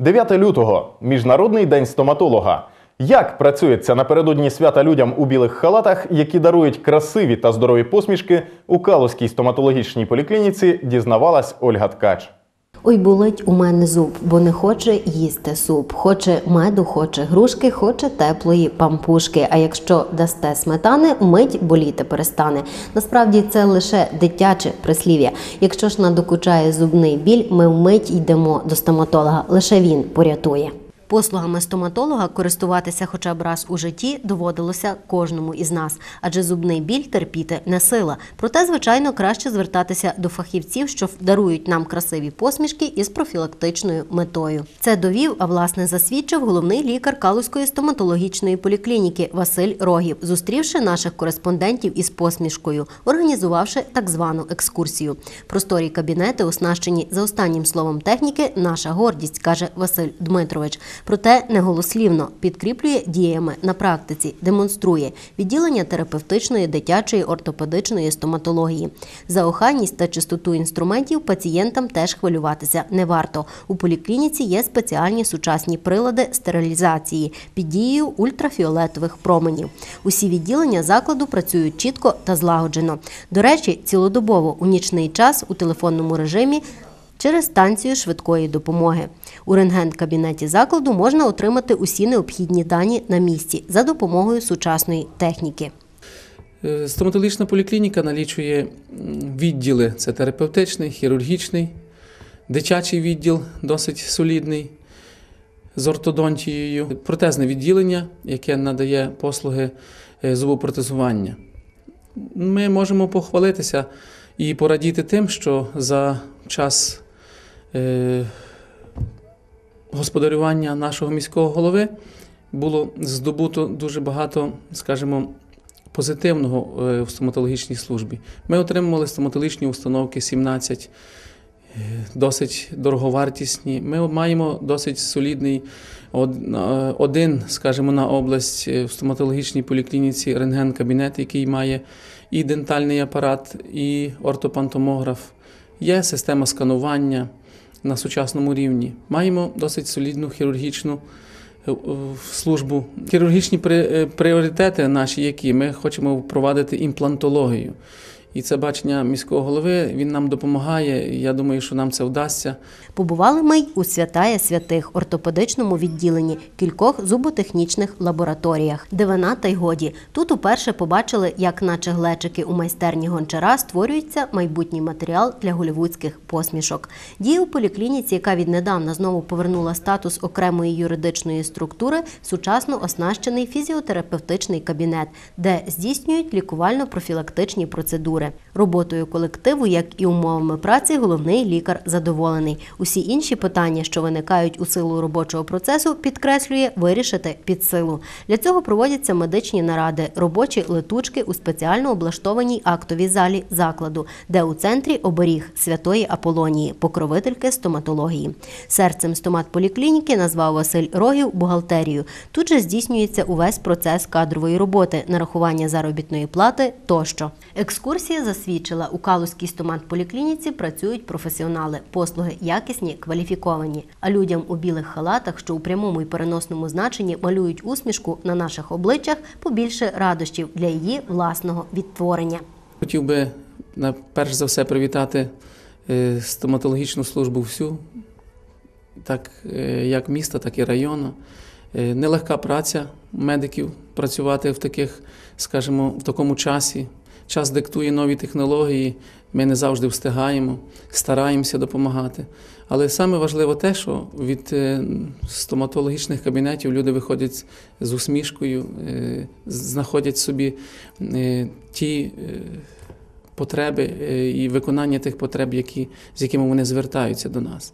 9 лютого Міжнародний день стоматолога. Як працюється напередодні свята людям у білих халатах, які дарують красиві та здорові посмішки у Калузькій стоматологічній поліклініці, дізнавалась Ольга Ткач. Ой, болить у мене зуб, бо не хоче їсти суп. Хоче меду, хоче грушки, хоче теплої пампушки. А якщо дасте сметани, мить боліти перестане. Насправді це лише дитяче прислів'я. Якщо ж надокучає зубний біль, ми вмить йдемо до стоматолога. Лише він порятує. Послугами стоматолога користуватися хоча б раз у житті доводилося кожному із нас, адже зубний біль терпіти не сила. Проте, звичайно, краще звертатися до фахівців, що дарують нам красиві посмішки із профілактичною метою. Це довів, а власне засвідчив головний лікар Калузької стоматологічної поліклініки Василь Рогів, зустрівши наших кореспондентів із посмішкою, організувавши так звану екскурсію. Просторі кабінети, оснащені за останнім словом техніки, наша гордість, каже Василь Дмитрович. Проте неголослівно підкріплює діями на практиці, демонструє відділення терапевтичної, дитячої, ортопедичної стоматології. За охайність та чистоту інструментів пацієнтам теж хвилюватися не варто. У поліклініці є спеціальні сучасні прилади стерилізації під дією ультрафіолетових променів. Усі відділення закладу працюють чітко та злагоджено. До речі, цілодобово у нічний час у телефонному режимі через станцію швидкої допомоги. У рентген-кабінеті закладу можна отримати усі необхідні дані на місці за допомогою сучасної техніки. Е, Стоматологічна поліклініка налічує відділи: це терапевтичний, хірургічний, дитячий відділ досить солідний з ортодонтією, протезне відділення, яке надає послуги е, зубопротезування. Ми можемо похвалитися і порадіти тим, що за час господарювання нашого міського голови було здобуто дуже багато, скажімо, позитивного е, в стоматологічній службі. Ми отримували стоматологічні установки 17, е, досить дороговартісні. Ми маємо досить солідний е, один, скажімо, на область е, в стоматологічній поліклініці рентген-кабінет, який має і дентальний апарат, і ортопантомограф. Є система сканування на сучасному рівні. Маємо досить солідну хірургічну е, службу. Хірургічні е, пріоритети наші, які ми хочемо впровадити імплантологію. І це бачення міського голови він нам допомагає. Я думаю, що нам це вдасться. Побували ми й у святая святих ортопедичному відділенні кількох зуботехнічних лабораторіях. Дивина та й годі. Тут уперше побачили, як наче глечики у майстерні гончара створюється майбутній матеріал для голівудських посмішок. Діє у поліклініці, яка віднедавна знову повернула статус окремої юридичної структури, сучасно оснащений фізіотерапевтичний кабінет, де здійснюють лікувально-профілактичні процедури. Роботою колективу, як і умовами праці, головний лікар задоволений. Усі інші питання, що виникають у силу робочого процесу, підкреслює вирішити під силу. Для цього проводяться медичні наради, робочі летучки у спеціально облаштованій актовій залі закладу, де у центрі оберіг святої Аполонії, покровительки стоматології. Серцем стоматполіклініки назвав Василь Рогів бухгалтерію. Тут же здійснюється увесь процес кадрової роботи, нарахування заробітної плати тощо. Екскурсія засвідчила, у Калузькій стоматполіклініці працюють професіонали, послуги якісні, кваліфіковані. А людям у білих халатах, що у прямому і переносному значенні малюють усмішку на наших обличчях, побільше радощів для її власного відтворення. Хотів би перш за все привітати е, стоматологічну службу всю, так е, як міста, так і району. Е, Нелегка праця медиків працювати в таких, скажімо, в такому часі. Час диктує нові технології, ми не завжди встигаємо, стараємося допомагати. Але саме важливо те, що від е, стоматологічних кабінетів люди виходять з усмішкою, е, знаходять собі е, ті потреби і виконання тих потреб, які, з якими вони звертаються до нас.